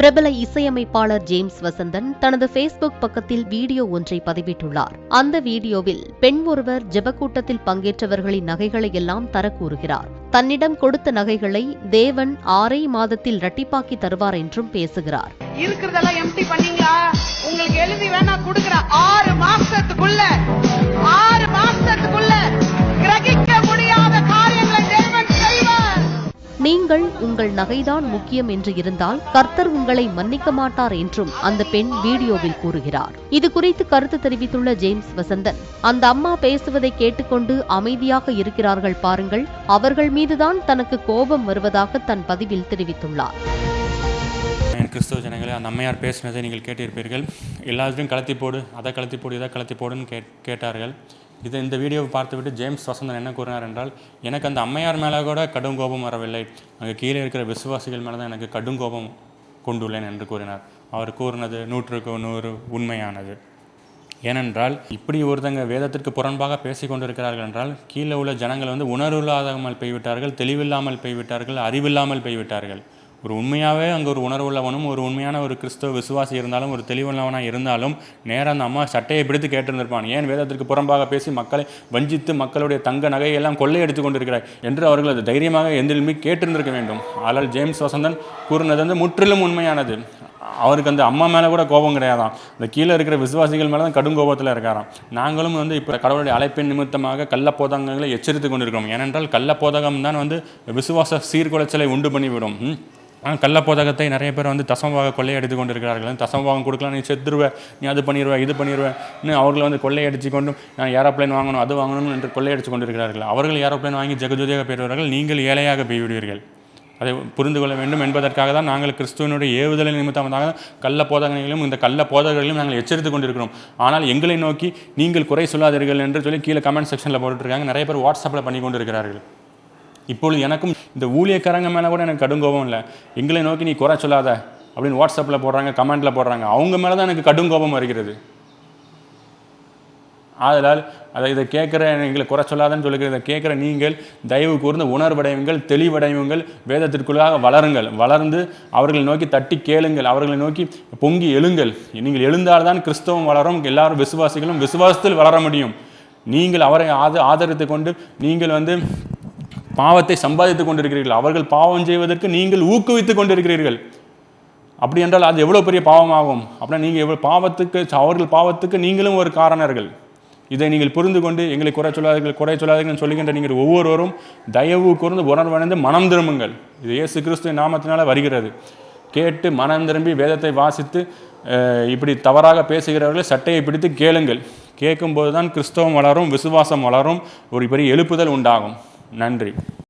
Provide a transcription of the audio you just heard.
பிரபல இசையமைப்பாளர் ஜேம்ஸ் வசந்தன் தனது ஃபேஸ்புக் பக்கத்தில் வீடியோ ஒன்றை பதிவிட்டுள்ளார். அந்த வீடியோவில் பெண் ஒருவர் ஜெபக்கூட்டத்தில் பங்கேற்றவர்களின் நகைகளை எல்லாம் தர கூறுகிறார் தன்னிடம் கொடுத்த நகைகளை தேவன் ஆறே மாதத்தில் இரட்டிப்பாக்கி தருவார் என்றும் பேசுகிறார். நீங்கள் உங்கள் நகைதான் முக்கியம் என்று இருந்தால் கர்த்தர் உங்களை மன்னிக்க மாட்டார் என்றும் அந்த பெண் வீடியோவில் கூறுகிறார். இது குறித்து கருத்து தெரிவித்துள்ள ஜேம்ஸ் வசந்தன் அந்த அம்மா பேசுவதை கேட்டுக்கொண்டு அமைதியாக இருக்கிறார்கள் பாருங்கள் அவர்கள் மீதுதான் தனக்கு கோபம் வருவதாக தன் பதிவில் தெரிவித்துள்ளார். கிறிஸ்தவ ஜனங்களே அந்த அம்மையார் பேசினதை நீங்கள் கேட்டிருப்பீர்கள். எல்லாத்தையும் கலத்தி போடு அதை கலத்தி போடு இதை கலத்தி போடுன்னு கேட்டார்கள். இதை இந்த வீடியோவை பார்த்துவிட்டு ஜேம்ஸ் வசந்தன் என்ன கூறினார் என்றால் எனக்கு அந்த அம்மையார் மேலே கூட கடும் கோபம் வரவில்லை. அங்கே கீழே இருக்கிற விசுவாசிகள் மேலே தான் எனக்கு கடும் கோபம் கொண்டுள்ளேன் என்று கூறினார். அவர் கூறினது நூற்றுக்கு நூறு உண்மையானது. ஏனென்றால் இப்படி ஒருத்தங்க வேதத்திற்கு புறம்பாக பேசி கொண்டிருக்கிறார்கள் என்றால் கீழே உள்ள ஜனங்கள் வந்து உணர்வில்லாதாமல் போய்விட்டார்கள் தெளிவில்லாமல் போய்விட்டார்கள் அறிவில்லாமல் போய்விட்டார்கள். ஒரு உண்மையாகவே அங்கே ஒரு உணர்வுள்ளவனும் ஒரு உண்மையான ஒரு கிறிஸ்தவ விசுவாசி இருந்தாலும் ஒரு தெளிவுள்ளவனாக இருந்தாலும் நேராக அந்த அம்மா சட்டையை பிடித்து கேட்டிருந்திருப்பான். ஏன் வேதத்திற்கு புறம்பாக பேசி மக்களை வஞ்சித்து மக்களுடைய தங்க நகையெல்லாம் கொள்ளையடித்து கொண்டிருக்கிறாய் என்று அவர்கள் அது தைரியமாக எந்திரிலுமே கேட்டிருந்திருக்க வேண்டும். ஆனால் ஜேம்ஸ் வசந்தன் கூறினது வந்து முற்றிலும் உண்மையானது. அவருக்கு அந்த அம்மா மேலே கூட கோபம் கிடையாதான் இந்த கீழே இருக்கிற விசுவாசிகள் மேலே தான் கடும் கோபத்தில் இருக்காராம். நாங்களும் வந்து இப்போ கடவுளுடைய அழைப்பின் நிமித்தமாக கள்ள போதகங்களை எச்சரித்து கொண்டிருக்கிறோம். ஏனென்றால் கள்ள போதகம் தான் வந்து விசுவாச சீர்குலைச்சலை உண்டு பண்ணிவிடும். கள்ள போதகத்தை நிறைய பேர் வந்து தசமபாக கொள்ளையடித்து கொண்டு இருக்கிறார்கள் தசமபாகம் கொடுக்கலாம் நீ செத்துருவ நீ அது பண்ணிடுவ இது பண்ணிடுவேன்னு அவர்களை வந்து கொள்ளையடிச்சு கொண்டும் நான் ஏரோப்ளைன் வாங்கணும் அது வாங்கணும் என்று கொள்ளையடித்து கொண்டு இருக்கிறார்கள் அவர்கள் ஏரோப்ளைன் வாங்கி ஜெகஜோதியாக பெறுவார்கள் நீங்கள் ஏழையாக போய்விடுவீர்கள். அதை புரிந்து கொள்ள வேண்டும் என்பதற்காக தான் நாங்கள் கிறிஸ்துவனுடைய ஏவுதலை நிமித்தமாக கள்ள போதகங்களையும் இந்த கள்ள போதகர்களையும் நாங்கள் எச்சரித்து கொண்டிருக்கிறோம். ஆனால் எங்களை நோக்கி நீங்கள் குறை சொல்லாதீர்கள் என்று சொல்லி கீழே கமெண்ட் செக்ஷனில் போட்டுருக்காங்க நிறைய பேர் வாட்ஸ்அப்பில் பண்ணி கொண்டு இருக்கிறார்கள் இப்பொழுது எனக்கும் இந்த ஊழியக்காரங்க மேலே கூட எனக்கு கடும் கோபம் இல்லை. எங்களை நோக்கி நீ குறை சொல்லாத அப்படின்னு வாட்ஸ்அப்பில் போடுறாங்க கமெண்ட்டில் போடுறாங்க. அவங்க மேலே தான் எனக்கு கடும் கோபம் வருகிறது. ஆதலால் அதை இதை கேட்குற எங்களை குறை சொல்லாதன்னு சொல்லுகிற இதை கேட்குற நீங்கள் தயவு கூர்ந்து உணர்வடையுங்கள் தெளிவடையுங்கள் வேதத்திற்குள்ளாக வளருங்கள். வளர்ந்து அவர்களை நோக்கி தட்டி கேளுங்கள் அவர்களை நோக்கி பொங்கி எழுங்கள். நீங்கள் எழுந்தால்தான் கிறிஸ்தவம் வளரும் எல்லாரும் விசுவாசிகளும் விசுவாசத்தில் வளர முடியும். நீங்கள் அவரை ஆத ஆதரித்து கொண்டு நீங்கள் வந்து பாவத்தை சம்பாதித்து கொண்டிருக்கிறீர்கள். அவர்கள் பாவம் செய்வதற்கு நீங்கள் ஊக்குவித்து கொண்டிருக்கிறீர்கள். அப்படி என்றால் அது எவ்வளோ பெரிய பாவமாகும்? அப்படின்னா நீங்கள் எவ்வளோ பாவத்துக்கு அவர்கள் பாவத்துக்கு நீங்களும் ஒரு காரணர்கள். இதை நீங்கள் புரிந்து கொண்டு எங்களை குறை சொல்லாதீர்கள் குறை சொல்லாதீர்கள் சொல்லுகின்ற நீங்கள் ஒவ்வொருவரும் தயவு கூர்ந்து உணர்வடைந்து மனம் திரும்புங்கள். இது இயேசு கிறிஸ்து நாமத்தினால வருகிறது. கேட்டு மனம் திரும்பி வேதத்தை வாசித்து இப்படி தவறாக பேசுகிறவர்களை சட்டையை பிடித்து கேளுங்கள். கேட்கும்போது தான் கிறிஸ்தவம் வளரும் விசுவாசம் வளரும் ஒரு பெரிய எழுப்புதல் உண்டாகும். நன்றி.